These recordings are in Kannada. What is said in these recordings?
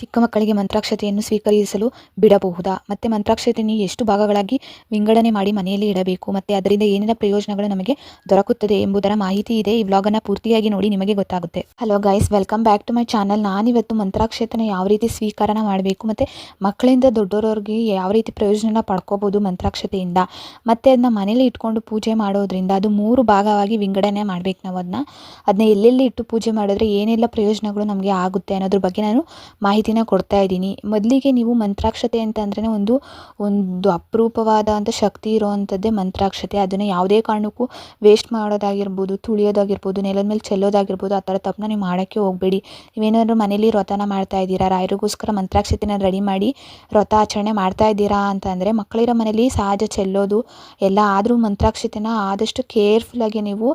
ಚಿಕ್ಕ ಮಕ್ಕಳಿಗೆ ಮಂತ್ರಾಕ್ಷತೆಯನ್ನು ಸ್ವೀಕರಿಸಲು ಬಿಡಬಹುದಾ? ಮತ್ತು ಮಂತ್ರಾಕ್ಷತೆಯನ್ನು ಎಷ್ಟು ಭಾಗಗಳಾಗಿ ವಿಂಗಡಣೆ ಮಾಡಿ ಮನೆಯಲ್ಲಿ ಇಡಬೇಕು? ಮತ್ತು ಅದರಿಂದ ಏನೆಲ್ಲ ಪ್ರಯೋಜನಗಳು ನಮಗೆ ದೊರಕುತ್ತದೆ ಎಂಬುದರ ಮಾಹಿತಿ ಇದೆ. ಈ ವ್ಲಾಗನ್ನು ಪೂರ್ತಿಯಾಗಿ ನೋಡಿ ನಿಮಗೆ ಗೊತ್ತಾಗುತ್ತೆ. Hello guys welcome back to my channel ನಾನಿವತ್ತು ಮಂತ್ರಾಕ್ಷತೆಯನ್ನು ಯಾವ ರೀತಿ ಸ್ವೀಕಾರ ಮಾಡಬೇಕು ಮತ್ತು ಮಕ್ಕಳಿಂದ ದೊಡ್ಡವರವ್ರಿಗೆ ಯಾವ ರೀತಿ ಪ್ರಯೋಜನ ಪಡ್ಕೋಬೋದು ಮಂತ್ರಾಕ್ಷತೆಯಿಂದ? ಮತ್ತು ಅದನ್ನ ಮನೇಲಿ ಇಟ್ಕೊಂಡು ಪೂಜೆ ಮಾಡೋದ್ರಿಂದ ಅದು ಮೂರು ಭಾಗವಾಗಿ ವಿಂಗಡಣೆ ಮಾಡಬೇಕು ನಾವು ಅದನ್ನ ಅದನ್ನ ಎಲ್ಲೆಲ್ಲಿ ಇಟ್ಟು ಪೂಜೆ ಮಾಡಿದ್ರೆ ಏನೆಲ್ಲ ಪ್ರಯೋಜನಗಳು ನಮಗೆ ಆಗುತ್ತೆ ಅನ್ನೋದ್ರ ಬಗ್ಗೆ ನಾನು ಮಾಹಿತಿನ ಕೊಡ್ತಾ ಇದ್ದೀನಿ. ಮೊದಲಿಗೆ ನೀವು ಮಂತ್ರಾಕ್ಷತೆ ಅಂತ ಅಂದ್ರೆ ಒಂದು ಒಂದು ಅಪರೂಪವಾದಂಥ ಶಕ್ತಿ ಇರೋವಂಥದ್ದೇ ಮಂತ್ರಾಕ್ಷತೆ. ಅದನ್ನು ಯಾವುದೇ ಕಾರಣಕ್ಕೂ ವೇಸ್ಟ್ ಮಾಡೋದಾಗಿರ್ಬೋದು, ತುಳಿಯೋದಾಗಿರ್ಬೋದು, ನೆಲದ ಮೇಲೆ ಚೆಲ್ಲೋದಾಗಿರ್ಬೋದು, ಆ ಥರ ತಪ್ಪನ್ನ ನೀವು ಮಾಡೋಕ್ಕೆ ಹೋಗಬೇಡಿ. ನೀವೇನಾದ್ರೂ ಮನೇಲಿ ವ್ರತನ ಮಾಡ್ತಾ ಇದ್ದೀರಾ? ರಾಯರಿಗೋಸ್ಕರ ಮಂತ್ರಾಕ್ಷತೆನ ರೆಡಿ ಮಾಡಿ ವ್ರತ ಆಚರಣೆ ಮಾಡ್ತಾ ಇದ್ದೀರಾ ಅಂತಂದರೆ ಮಕ್ಕಳಿರೋ ಮನೇಲಿ ಸಹಜ ಚೆಲ್ಲೋದು, ಎಲ್ಲ ಆದರೂ ಮಂತ್ರಾಕ್ಷತೆನ ಆದಷ್ಟು ಕೇರ್ಫುಲ್ಲಾಗಿ ನೀವು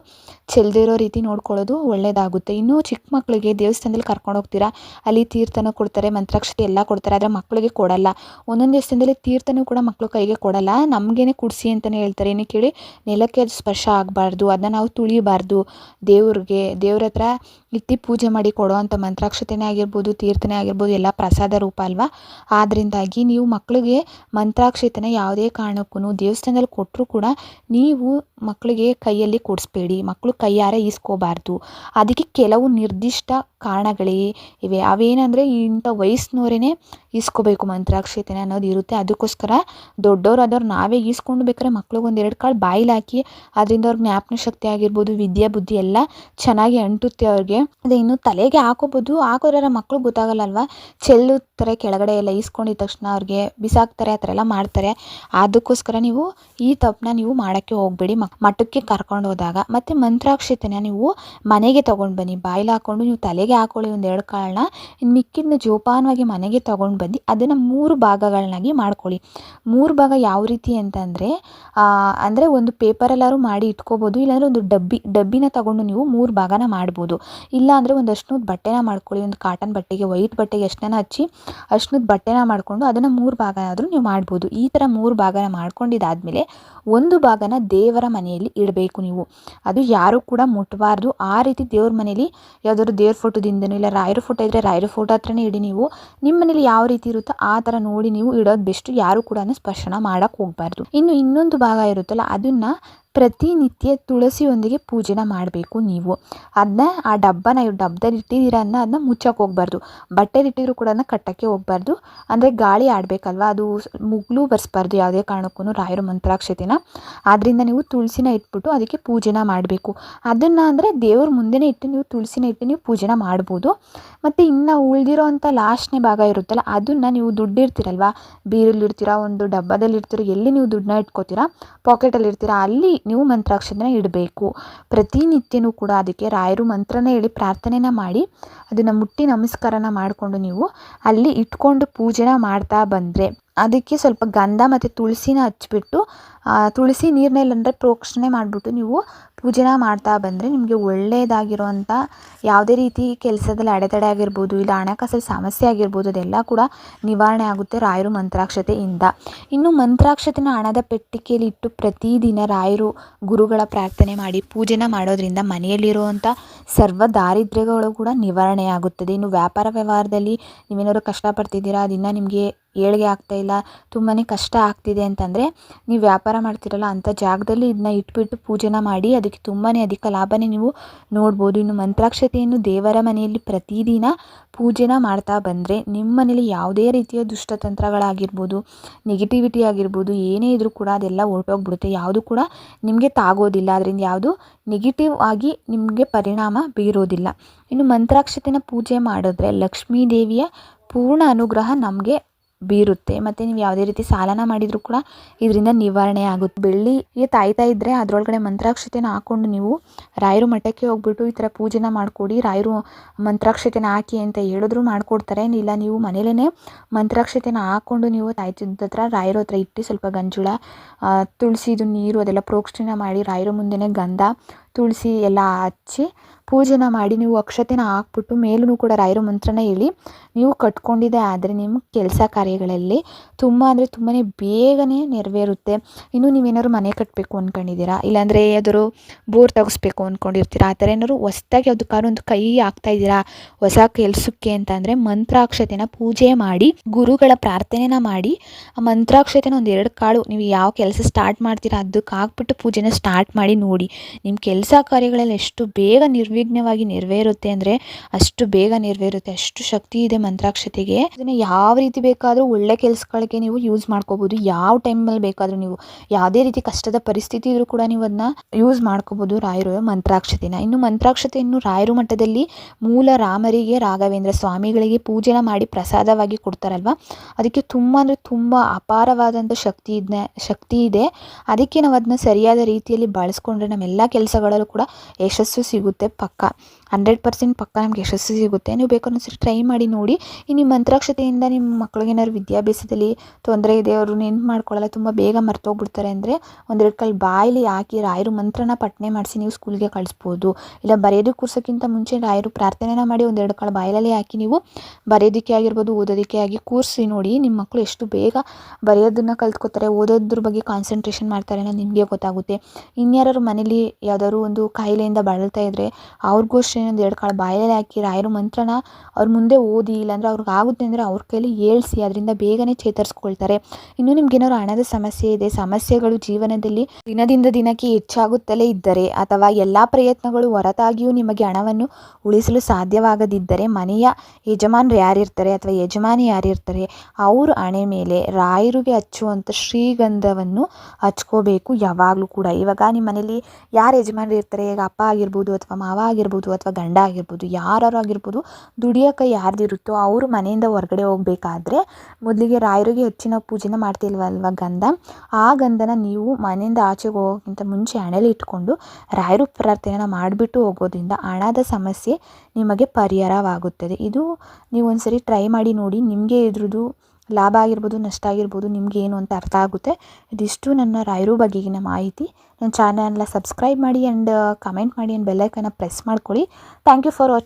ಚೆಲ್ಲದಿರೋ ರೀತಿ ನೋಡ್ಕೊಳ್ಳೋದು ಒಳ್ಳೆಯದಾಗುತ್ತೆ ಇನ್ನೂ ಚಿಕ್ಕ ಮಕ್ಕಳಿಗೆ ದೇವಸ್ಥಾನದಲ್ಲಿ ಕರ್ಕೊಂಡು ಹೋಗ್ತೀರಾ? ಅಲ್ಲಿ ತೀರ್ಥನ ಕೊಡ್ತಾರೆ. ಮಂತ್ರಾಕ್ಷತೆ ಎಲ್ಲ ಕೊಡ್ತಾರೆ, ಆದರೆ ಮಕ್ಕಳಿಗೆ ಕೊಡಲ್ಲ. ಒಂದೊಂದು ದೇವಸ್ಥಾನದಲ್ಲಿ ತೀರ್ಥನೂ ಕೂಡ ಮಕ್ಕಳು ಕೈಗೆ ಕೊಡಲ್ಲ. ನಮಗೇನೆ ಕುಡಿಸಿ ಅಂತಲೇ ಹೇಳ್ತಾರೆ. ಏನಕ್ಕೆ ಕೇಳಿ, ನೆಲಕ್ಕೆ ಅದು ಸ್ಪರ್ಶ ಆಗಬಾರ್ದು, ಅದನ್ನ ನಾವು ತುಳಿಬಾರ್ದು. ದೇವ್ರಿಗೆ, ದೇವ್ರ ಹತ್ರ ಇತ್ತಿ ಪೂಜೆ ಮಾಡಿ ಕೊಡೋ ಅಂಥ ಮಂತ್ರಾಕ್ಷತೆನೇ ಆಗಿರ್ಬೋದು, ತೀರ್ಥನೇ ಆಗಿರ್ಬೋದು, ಎಲ್ಲ ಪ್ರಸಾದ ರೂಪ ಅಲ್ವಾ? ಆದ್ದರಿಂದಾಗಿ ನೀವು ಮಕ್ಕಳಿಗೆ ಮಂತ್ರಾಕ್ಷತೆನ ಯಾವುದೇ ಕಾರಣಕ್ಕೂ ದೇವಸ್ಥಾನದಲ್ಲಿ ಕೊಟ್ಟರೂ ಕೂಡ ನೀವು ಮಕ್ಕಳಿಗೆ ಕೈಯಲ್ಲಿ ಕೊಡಿಸ್ಬೇಡಿ. ಮಕ್ಕಳು ಕೈಯಾರೆ ಈಸ್ಕೋಬಾರ್ದು. ಅದಕ್ಕೆ ಕೆಲವು ನಿರ್ದಿಷ್ಟ ಕಾರಣಗಳೇ ಇವೆ. ಅವೇನಂದರೆ ಇಂಥ ವಯಸ್ಸಿನವರೇ ಈಸ್ಕೋಬೇಕು ಮಂತ್ರಾಕ್ಷತೆನ ಅನ್ನೋದು ಇರುತ್ತೆ. ಅದಕ್ಕೋಸ್ಕರ ದೊಡ್ಡವರಾದವ್ರು ನಾವೇ ಈಸ್ಕೊಂಡು ಬೇಕಾದ್ರೆ ಮಕ್ಳಿಗೆ ಒಂದು ಎರಡು ಕಾಳು ಬಾಯಿಲಿ ಹಾಕಿ ಅದರಿಂದ ಅವ್ರ ಜ್ಞಾಪನ ಶಕ್ತಿ ಆಗಿರ್ಬೋದು, ವಿದ್ಯಾ, ಬುದ್ಧಿ ಎಲ್ಲ ಚೆನ್ನಾಗಿ ಅಂಟುತ್ತೆ ಅವ್ರಿಗೆ. ಅದೇ ಇನ್ನು ತಲೆಗೆ ಹಾಕೋಬೋದು. ಹಾಕೋದ್ರೆ ಮಕ್ಳು ಗೊತ್ತಾಗಲ್ಲ ಅಲ್ವಾ ಚೆಲ್ಲುತ್ತಾರೆ ಕೆಳಗಡೆ ಎಲ್ಲ ಈಸ್ಕೊಂಡಿದ ತಕ್ಷಣ ಅವ್ರಿಗೆ ಬಿಸಾಕ್ತಾರೆ, ಆ ಥರ ಎಲ್ಲ ಮಾಡ್ತಾರೆ. ಅದಕ್ಕೋಸ್ಕರ ನೀವು ಈ ತಪ್ಪನ್ನ ನೀವು ಮಾಡೋಕ್ಕೆ ಹೋಗಬೇಡಿ. ಮಠಕ್ಕೆ ಕರ್ಕೊಂಡು ಹೋದಾಗ. ಮತ್ತು ಮಂತ್ರಾಕ್ಷತೆನ ನೀವು ಮನೆಗೆ ತೊಗೊಂಡು ಬನ್ನಿ. ಬಾಯಿಲಿ ಹಾಕ್ಕೊಂಡು ನೀವು ತಲೆಗೆ ಹಾಕೊಳ್ಳಿ ಒಂದು ಎರಡು ಕಾಳನ್ನ ಇನ್ನು ಮಿಕ್ಕಿದ್ನ ಜೋಪಾನವಾಗಿ ಮನೆಗೆ ತೊಗೊಂಡು ಅದನ್ನು ಮೂರು ಭಾಗಗಳನ್ನಾಗಿ ಮಾಡ್ಕೊಳ್ಳಿ. ಮೂರು ಭಾಗ ಯಾವ ರೀತಿ ಅಂತಂದರೆ ಅಂದರೆ ಒಂದು ಪೇಪರಲ್ಲಾದ್ರು ಮಾಡಿ ಇಟ್ಕೋಬೋದು, ಇಲ್ಲಾಂದರೆ ಒಂದು ಡಬ್ಬಿ, ಡಬ್ಬಿನ ತಗೊಂಡು ನೀವು ಮೂರು ಭಾಗನ ಮಾಡ್ಬೋದು. ಇಲ್ಲ ಅಂದರೆ ಒಂದು ಬಟ್ಟೆನ ಮಾಡ್ಕೊಳ್ಳಿ, ಒಂದು ಕಾಟನ್ ಬಟ್ಟೆಗೆ ವೈಟ್ ಬಟ್ಟೆಗೆ ಅರ್ಶಿನ ಹಚ್ಚಿ ಅರ್ಶಿನದ ಬಟ್ಟೆನ ಮಾಡಿಕೊಂಡು ಅದನ್ನು ಮೂರು ಭಾಗ ಆದರೂ ನೀವು ಮಾಡ್ಬೋದು. ಈ ಥರ ಮೂರು ಭಾಗನ ಮಾಡ್ಕೊಂಡಿದ್ದಾದಮೇಲೆ ಒಂದು ಭಾಗನ ದೇವರ ಮನೆಯಲ್ಲಿ ಇಡಬೇಕು ನೀವು. ಅದು ಯಾರೂ ಕೂಡ ಮುಟ್ಟಬಾರ್ದು ಆ ರೀತಿ ದೇವ್ರ ಮನೆಯಲ್ಲಿ ಯಾವುದಾದ್ರು ದೇವ್ರ ಫೋಟೋದಿಂದನೂ ಇಲ್ಲ ರಾಯರ ಫೋಟೋ ಇದ್ದರೆ ರಾಯರ ಫೋಟೋ ಹತ್ರನೇ ಇಡಿ ನೀವು. ನಿಮ್ಮ ಮನೇಲಿ ಯಾವ ಇರುತ್ತೋ ಆ ಥರ ನೋಡಿ ನೀವು ಇಡೋದು ಬೆಸ್ಟ್. ಯಾರು ಕೂಡ ಸ್ಪರ್ಶನ ಮಾಡೋಕ್ಕೆ ಹೋಗಬಾರ್ದು. ಇನ್ನು ಇನ್ನೊಂದು ಭಾಗ ಇರುತ್ತಲ್ಲ, ಅದನ್ನು ಪ್ರತಿನಿತ್ಯ ತುಳಸಿಯೊಂದಿಗೆ ಪೂಜೆನ ಮಾಡಬೇಕು ನೀವು. ಅದನ್ನ ಆ ಡಬ್ಬನ ಡಬ್ಬದಲ್ಲಿ ಇಟ್ಟಿದ್ದೀರ ಅದನ್ನ ಅದನ್ನ ಮುಚ್ಚಕ್ಕೆ ಹೋಗ್ಬಾರ್ದು. ಬಟ್ಟೆಲಿ ಇಟ್ಟಿದ್ರು ಕೂಡ ಕಟ್ಟಕ್ಕೆ ಹೋಗ್ಬಾರ್ದು. ಅಂದರೆ ಗಾಳಿ ಆಡಬೇಕಲ್ವ? ಅದು ಮುಗ್ಲು ಬರ್ಸ್ಬಾರ್ದು ಯಾವುದೇ ಕಾರಣಕ್ಕೂ ರಾಯರು ಮಂತ್ರಾಕ್ಷತೆನ. ಆದ್ದರಿಂದ ನೀವು ತುಳಸಿನ ಇಟ್ಬಿಟ್ಟು ಅದಕ್ಕೆ ಪೂಜೆನ ಮಾಡಬೇಕು. ಅದನ್ನು ಅಂದರೆ ದೇವ್ರ ಮುಂದೆನೇ ಇಟ್ಟು ನೀವು ತುಳಸಿನ ಇಟ್ಟು ನೀವು ಪೂಜೆನ ಮಾಡ್ಬೋದು. ಮತ್ತು ಇನ್ನು ಉಳಿದಿರೋ ಅಂಥ ಲಾಸ್ಟ್ನೇ ಭಾಗ ಇರುತ್ತಲ್ಲ, ಅದನ್ನು ನೀವು ದುಡ್ಡಿರ್ತೀರಲ್ವ ಬೀರಲ್ಲಿರ್ತೀರ ಒಂದು ಡಬ್ಬದಲ್ಲಿ ಇಡ್ತೀರ? ಎಲ್ಲಿ ನೀವು ದುಡ್ಡನ್ನ ಇಟ್ಕೋತೀರ? ಪಾಕೆಟಲ್ಲಿ ಇರ್ತೀರ ಅಲ್ಲಿ ನೀವು ಮಂತ್ರಾಕ್ಷತೆನ ಇಡಬೇಕು. ಪ್ರತಿನಿತ್ಯನೂ ಕೂಡ ಅದಕ್ಕೆ ರಾಯರು ಮಂತ್ರನ ಹೇಳಿ ಪ್ರಾರ್ಥನೆನ ಮಾಡಿ, ಅದನ್ನು ಮುಟ್ಟಿ ನಮಸ್ಕಾರನ ಮಾಡಿಕೊಂಡು ನೀವು ಅಲ್ಲಿ ಇಟ್ಕೊಂಡು ಪೂಜೆನ ಮಾಡ್ತಾ ಬಂದರೆ, ಅದಕ್ಕೆ ಸ್ವಲ್ಪ ಗಂಧ ಮತ್ತು ತುಳಸಿನ ಹಚ್ಬಿಟ್ಟು ತುಳಸಿ ನೀರಿನಲ್ಲಿ ಅಂದರೆ ಪ್ರೋಕ್ಷಣೆ ಮಾಡಿಬಿಟ್ಟು ನೀವು ಪೂಜೆನ ಮಾಡ್ತಾ ಬಂದರೆ ನಿಮಗೆ ಒಳ್ಳೆಯದಾಗಿರೋವಂಥ ಯಾವುದೇ ರೀತಿ ಕೆಲಸದಲ್ಲಿ ಅಡೆತಡೆ ಆಗಿರ್ಬೋದು ಇಲ್ಲ ಹಣಕಾಸಲ್ಲಿ ಸಮಸ್ಯೆ ಆಗಿರ್ಬೋದು, ಅದೆಲ್ಲ ಕೂಡ ನಿವಾರಣೆ ಆಗುತ್ತೆ ರಾಯರು ಮಂತ್ರಾಕ್ಷತೆಯಿಂದ. ಇನ್ನು ಮಂತ್ರಾಕ್ಷತೆನ ಹಣದ ಪೆಟ್ಟಿಗೆಯಲ್ಲಿ ಇಟ್ಟು ಪ್ರತಿದಿನ ರಾಯರು ಗುರುಗಳ ಪ್ರಾರ್ಥನೆ ಮಾಡಿ ಪೂಜೆನ ಮಾಡೋದ್ರಿಂದ ಮನೆಯಲ್ಲಿರುವಂಥ ಸರ್ವ ದಾರಿದ್ರ್ಯಗಳು ಕೂಡ ನಿವಾರಣೆ ಆಗುತ್ತದೆ. ಇನ್ನು ವ್ಯಾಪಾರ ವ್ಯವಹಾರದಲ್ಲಿ ನೀವೇನಾದ್ರು ಕಷ್ಟಪಡ್ತಿದ್ದೀರಾ ಅದನ್ನು ನಿಮಗೆ ಏಳಿಗೆ ಆಗ್ತಾ ಇಲ್ಲ ತುಂಬಾ ಕಷ್ಟ ಆಗ್ತಿದೆ ಅಂತಂದರೆ ನೀವು ವ್ಯಾಪಾರ ಮಾಡ್ತಿರಲ್ಲ ಅಂಥ ಜಾಗದಲ್ಲಿ ಇದನ್ನ ಇಟ್ಬಿಟ್ಟು ಪೂಜೆನ ಮಾಡಿ ಅದಕ್ಕೆ ತುಂಬಾ ಅಧಿಕ ಲಾಭನೇ ನೀವು ನೋಡ್ಬೋದು. ಇನ್ನು ಮಂತ್ರಾಕ್ಷತೆಯನ್ನು ದೇವರ ಮನೆಯಲ್ಲಿ ಪ್ರತಿದಿನ ಪೂಜೆನ ಮಾಡ್ತಾ ಬಂದರೆ ನಿಮ್ಮ ಮನೇಲಿ ಯಾವುದೇ ರೀತಿಯ ದುಷ್ಟತಂತ್ರಗಳಾಗಿರ್ಬೋದು ನೆಗೆಟಿವಿಟಿ ಆಗಿರ್ಬೋದು, ಏನೇ ಇದ್ರೂ ಕೂಡ ಅದೆಲ್ಲ ಹೊರಟೋಗ್ಬಿಡುತ್ತೆ. ಯಾವುದು ಕೂಡ ನಿಮಗೆ ತಾಗೋದಿಲ್ಲ. ಅದರಿಂದ ಯಾವುದು? ನೆಗೆಟಿವ್ ಆಗಿ ನಿಮಗೆ ಪರಿಣಾಮ ಬೀರೋದಿಲ್ಲ. ಇನ್ನು ಮಂತ್ರಾಕ್ಷತೆನ ಪೂಜೆ ಮಾಡಿದ್ರೆ ಲಕ್ಷ್ಮೀ ದೇವಿಯ ಪೂರ್ಣ ಅನುಗ್ರಹ ನಮಗೆ ಬೀರುತ್ತೆ. ಮತ್ತು ನೀವು ಯಾವುದೇ ರೀತಿ ಸಾಲನ ಮಾಡಿದರೂ ಕೂಡ ಇದರಿಂದ ನಿವಾರಣೆ ಆಗುತ್ತೆ. ಬೆಳ್ಳಿಗೆ ತಾಯ್ತಾ ಇದ್ದರೆ ಅದರೊಳಗಡೆ ಮಂತ್ರಾಕ್ಷತೆನ ಹಾಕ್ಕೊಂಡು ನೀವು ರಾಯರು ಮಠಕ್ಕೆ ಹೋಗ್ಬಿಟ್ಟು ಈ ಥರ ಪೂಜೆನ ಮಾಡಿಕೊಡಿ. ರಾಯರು ಮಂತ್ರಾಕ್ಷತೆನ ಹಾಕಿ ಅಂತ ಹೇಳಿದ್ರು ಮಾಡಿಕೊಡ್ತಾರೆ. ಇಲ್ಲ, ನೀವು ಮನೇಲೇ ಮಂತ್ರಾಕ್ಷತೆನ ಹಾಕ್ಕೊಂಡು ನೀವು ತಾಯ್ತಿದ್ದ ಹತ್ರ ರಾಯರ ಹತ್ರ ಇಟ್ಟು ಸ್ವಲ್ಪ ಗಂಜುಳ ತುಳಸಿದು ನೀರು ಅದೆಲ್ಲ ಪ್ರೋಕ್ಷಣೆ ಮಾಡಿ ರಾಯರ ಮುಂದೆನೇ ಗಂಧ ತುಳಸಿ ಎಲ್ಲ ಹಚ್ಚಿ ಪೂಜೆನ ಮಾಡಿ ನೀವು ಅಕ್ಷತೆನ ಹಾಕ್ಬಿಟ್ಟು ಮೇಲೂ ಕೂಡ ರಾಯರ ಮಂತ್ರನ ಹೇಳಿ ನೀವು ಕಟ್ಕೊಂಡಿದೆ ಆದರೆ ನಿಮ್ಮ ಕೆಲಸ ಕಾರ್ಯಗಳಲ್ಲಿ ತುಂಬ ಅಂದರೆ ತುಂಬಾ ಬೇಗನೆ ನೆರವೇರುತ್ತೆ. ಇನ್ನು ನೀವೇನಾದ್ರು ಮನೆ ಕಟ್ಟಬೇಕು ಅಂದ್ಕೊಂಡಿದ್ದೀರಾ ಇಲ್ಲಾಂದರೆ ಯಾವ್ದಾದ್ರು ಬೋರ್ ತೆಗಿಸ್ಬೇಕು ಅಂದ್ಕೊಂಡಿರ್ತೀರಾ ಆ ಥರ ಏನಾದ್ರು ಹೊಸ್ದಾಗಿ ಯಾವ್ದಕ್ಕಾದ್ರು ಒಂದು ಕೈ ಹಾಕ್ತಾ ಇದ್ದೀರಾ? ಹೊಸ ಕೆಲಸಕ್ಕೆ ಅಂತಂದರೆ ಮಂತ್ರಾಕ್ಷತೆನ ಪೂಜೆ ಮಾಡಿ, ಗುರುಗಳ ಪ್ರಾರ್ಥನೆನ ಮಾಡಿ, ಆ ಮಂತ್ರಾಕ್ಷತೆನ ಒಂದು ಎರಡು ಕಾಳು ನೀವು ಯಾವ ಕೆಲಸ ಸ್ಟಾರ್ಟ್ ಮಾಡ್ತೀರಾ ಅದಕ್ಕೆ ಹಾಕ್ಬಿಟ್ಟು ಪೂಜೆನ ಸ್ಟಾರ್ಟ್ ಮಾಡಿ ನೋಡಿ. ನಿಮ್ಮ ಕೆಲಸ ಕಾರ್ಯಗಳಲ್ಲಿ ಎಷ್ಟು ಬೇಗ ನಿರ್ವಿಘ್ನವಾಗಿ ನೆರವೇರುತ್ತೆ ಅಂದರೆ ಅಷ್ಟು ಬೇಗ ನೆರವೇರುತ್ತೆ, ಅಷ್ಟು ಶಕ್ತಿ ಇದೆ ಮಂತ್ರಾಕ್ಷತೆಗೆ. ಇದನ್ನು ಯಾವ ರೀತಿ ಬೇಕಾದರೂ ಒಳ್ಳೆ ಕೆಲಸಗಳಿಗೆ ನೀವು ಯೂಸ್ ಮಾಡ್ಕೋಬೋದು. ಯಾವ ಟೈಮಲ್ಲಿ ಬೇಕಾದರೂ ನೀವು ಯಾವುದೇ ರೀತಿ ಕಷ್ಟದ ಪರಿಸ್ಥಿತಿ ಇದ್ರೂ ಕೂಡ ನೀವು ಅದನ್ನ ಯೂಸ್ ಮಾಡ್ಕೋಬೋದು ರಾಯರು ಮಂತ್ರಾಕ್ಷತೆನ. ಇನ್ನು ಮಂತ್ರಾಕ್ಷತೆಯನ್ನು ರಾಯರು ಮಠದಲ್ಲಿ ಮೂಲ ರಾಮರಿಗೆ, ರಾಘವೇಂದ್ರ ಸ್ವಾಮಿಗಳಿಗೆ ಪೂಜೆನ ಮಾಡಿ ಪ್ರಸಾದವಾಗಿ ಕೊಡ್ತಾರಲ್ವ? ಅದಕ್ಕೆ ತುಂಬ ಅಂದರೆ ತುಂಬ ಅಪಾರವಾದಂಥ ಶಕ್ತಿ ಇದೆ ಶಕ್ತಿ ಇದೆ. ಅದಕ್ಕೆ ನಾವು ಅದನ್ನ ಸರಿಯಾದ ರೀತಿಯಲ್ಲಿ ಬಳಸ್ಕೊಂಡ್ರೆ ನಮ್ಮೆಲ್ಲ ಕೆಲಸಗಳಲ್ಲೂ ಕೂಡ ಯಶಸ್ಸು ಸಿಗುತ್ತೆ ಪಕ್ಕ. ಹಂಡ್ರೆಡ್ ಪರ್ಸೆಂಟ್ ಪಕ್ಕ ನಮ್ಗೆ ಯಶಸ್ಸು ಸಿಗುತ್ತೆ. ನೀವು ಬೇಕಾದ್ರೆ ಟ್ರೈ ಮಾಡಿ ನೋಡಿ. ಇನ್ನು ನಿಮ್ಮ ಮಂತ್ರಾಕ್ಷತೆಯಿಂದ ನಿಮ್ಮ ಮಕ್ಕಳಿಗೇನಾದ್ರು ವಿದ್ಯಾಭ್ಯಾಸದಲ್ಲಿ ತೊಂದರೆ ಇದೆ, ಅವರು ನೆನ್ಪು ಮಾಡ್ಕೊಳ್ಳಲ್ಲ, ತುಂಬ ಬೇಗ ಮರ್ತೋಗ್ಬಿಡ್ತಾರೆ ಅಂದರೆ ಒಂದೆರಡು ಕಾಲು ಬಾಯಲ್ಲಿ ಹಾಕಿ ರಾಯರು ಮಂತ್ರನ ಪಠನೆ ಮಾಡಿಸಿ ನೀವು ಸ್ಕೂಲ್ಗೆ ಕಳಿಸ್ಬೋದು. ಇಲ್ಲ ಬರೆಯೋದಕ್ಕೆ ಕೂರ್ಸೋಕ್ಕಿಂತ ಮುಂಚೆ ರಾಯರು ಪ್ರಾರ್ಥನೆನ ಮಾಡಿ ಒಂದೆರಡು ಕಾಳು ಬಾಯಲ್ಲಿ ಹಾಕಿ ನೀವು ಬರೆಯೋದಕ್ಕೆ ಆಗಿರ್ಬೋದು, ಓದೋದಕ್ಕೆ ಆಗಿ ಕೂರಿಸಿ ನೋಡಿ ನಿಮ್ಮ ಮಕ್ಕಳು ಎಷ್ಟು ಬೇಗ ಬರೆಯೋದನ್ನು ಕಲ್ತ್ಕೋತಾರೆ, ಓದೋದ್ರ ಬಗ್ಗೆ ಕಾನ್ಸಂಟ್ರೇಷನ್ ಮಾಡ್ತಾರೆ ಅನ್ನೋದು ನಿಮಗೆ ಗೊತ್ತಾಗುತ್ತೆ. ಇನ್ಯಾರು ಮನೇಲಿ ಯಾವ್ದಾದ್ರು ಒಂದು ಕಾಯಿಲೆಯಿಂದ ಬಳಲ್ತಾ ಇದ್ದರೆ ಅವ್ರಿಗೂ ಅಷ್ಟೇ ಒಂದು ಎರಡು ಕಾಳು ಬಾಯಲ್ಲಿ ಹಾಕಿ ರಾಯರ ಮಂತ್ರನ ಅವ್ರ ಮುಂದೆ ಓದಿ ಇಲ್ಲಾಂದರೆ ಅವ್ರಿಗೆ ಆಗುತ್ತೆ ಅಂದರೆ ಅವ್ರ ಕೈಲಿ ಹೇಳ್ಸಿ ಅದರಿಂದ ಬೇಗನೆ ಚೇತರಿಸ್ಕೊಳ್ತಾರೆ. ಇನ್ನು ನಿಮ್ಗೇನಾದ್ರು ಹಣದ ಸಮಸ್ಯೆ ಇದೆ, ಸಮಸ್ಯೆಗಳು ಜೀವನದಲ್ಲಿ ದಿನದಿಂದ ದಿನಕ್ಕೆ ಹೆಚ್ಚಾಗುತ್ತಲೇ ಇದ್ದರೆ ಅಥವಾ ಎಲ್ಲ ಪ್ರಯತ್ನಗಳು ಹೊರತಾಗಿಯೂ ನಿಮಗೆ ಹಣವನ್ನು ಉಳಿಸಲು ಸಾಧ್ಯವಾಗದಿದ್ದರೆ ಮನೆಯ ಯಜಮಾನರು ಯಾರಿರ್ತಾರೆ ಅಥವಾ ಯಜಮಾನಿ ಯಾರಿರ್ತಾರೆ, ಅವರು ಹಣೆ ಮೇಲೆ ರಾಯರಿಗೆ ಹಚ್ಚುವಂಥ ಶ್ರೀಗಂಧವನ್ನು ಹಚ್ಕೋಬೇಕು ಯಾವಾಗಲೂ ಕೂಡ. ಇವಾಗ ನಿಮ್ಮ ಮನೇಲಿ ಯಾರು ಯಜಮಾನರು ಇರ್ತಾರೆ ಈಗ ಅಪ್ಪ ಆಗಿರ್ಬೋದು ಅಥವಾ ಮಾವ ಆಗಿರ್ಬೋದು ಅಥವಾ ಗಂಡ ಆಗಿರ್ಬೋದು ಯಾರು ಆಗಿರ್ಬೋದು ದುಡಿಯೋಕೆ ಯಾರ್ದಿರುತ್ತೋ ಅವರು ಮನೆಯಿಂದ ಹೊರಗಡೆ ಹೋಗಬೇಕಾದ್ರೆ ಮೊದಲಿಗೆ ರಾಯರಿಗೆ ಹೆಚ್ಚಿನ ಪೂಜೆನ ಮಾಡ್ತಿಲ್ವಲ್ವ ಗಂಧ? ಆ ಗಂಧನ ನೀವು ಮನೆಯಿಂದ ಆಚೆಗೆ ಹೋಗೋಕ್ಕಿಂತ ಮುಂಚೆ ಹಣೆಲಿ ಇಟ್ಕೊಂಡು ರಾಯರು ಪ್ರಾರ್ಥನೆನ ಮಾಡಿಬಿಟ್ಟು ಹೋಗೋದ್ರಿಂದ ಹಣದ ಸಮಸ್ಯೆ ನಿಮಗೆ ಪರಿಹಾರವಾಗುತ್ತದೆ. ಇದು ನೀವು ಒಂದ್ಸರಿ ಟ್ರೈ ಮಾಡಿ ನೋಡಿ, ನಿಮಗೆ ಇದ್ರದ್ದು ಲಾಭ ಆಗಿರ್ಬೋದು, ನಷ್ಟ ಆಗಿರ್ಬೋದು ನಿಮ್ಗೆ ಏನು ಅಂತ ಅರ್ಥ ಆಗುತ್ತೆ. ಇದಿಷ್ಟು ನನ್ನ ರಾಯರು ಬಗೆಗಿನ ಮಾಹಿತಿ. ನನ್ನ ಚಾನಲ್ನ ಸಬ್ಸ್ಕ್ರೈಬ್ ಮಾಡಿ ಆ್ಯಂಡ್ ಕಮೆಂಟ್ ಮಾಡಿ ಆ್ಯಂಡ್ ಬೆಲ್ಲೈಕನ್ನ ಪ್ರೆಸ್ ಮಾಡ್ಕೊಳ್ಳಿ. Thank you for watching